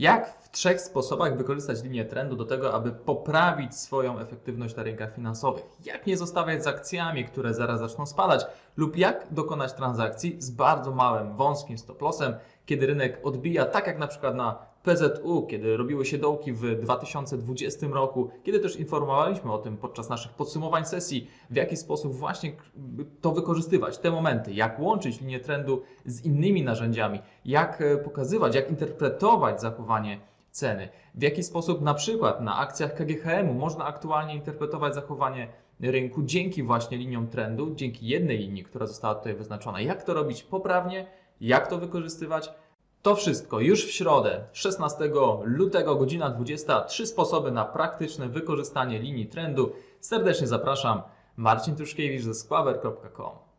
Jak w trzech sposobach wykorzystać linię trendu do tego, aby poprawić swoją efektywność na rynkach finansowych? Jak nie zostawiać z akcjami, które zaraz zaczną spadać? Lub jak dokonać transakcji z bardzo małym, wąskim stop lossem, kiedy rynek odbija, tak jak na przykład na PZU, kiedy robiły się dołki w 2020 roku, kiedy też informowaliśmy o tym podczas naszych podsumowań sesji, w jaki sposób właśnie to wykorzystywać, te momenty, jak łączyć linię trendu z innymi narzędziami, jak e, pokazywać, jak interpretować zachowanie ceny, w jaki sposób na przykład na akcjach KGHM-u można aktualnie interpretować zachowanie rynku dzięki właśnie liniom trendu, dzięki jednej linii, która została tutaj wyznaczona. Jak to robić poprawnie, jak to wykorzystywać, to wszystko już w środę, 16 lutego, godzina 20. Trzy sposoby na praktyczne wykorzystanie linii trendu. Serdecznie zapraszam. Marcin Tuszkiewicz ze skłaber.com.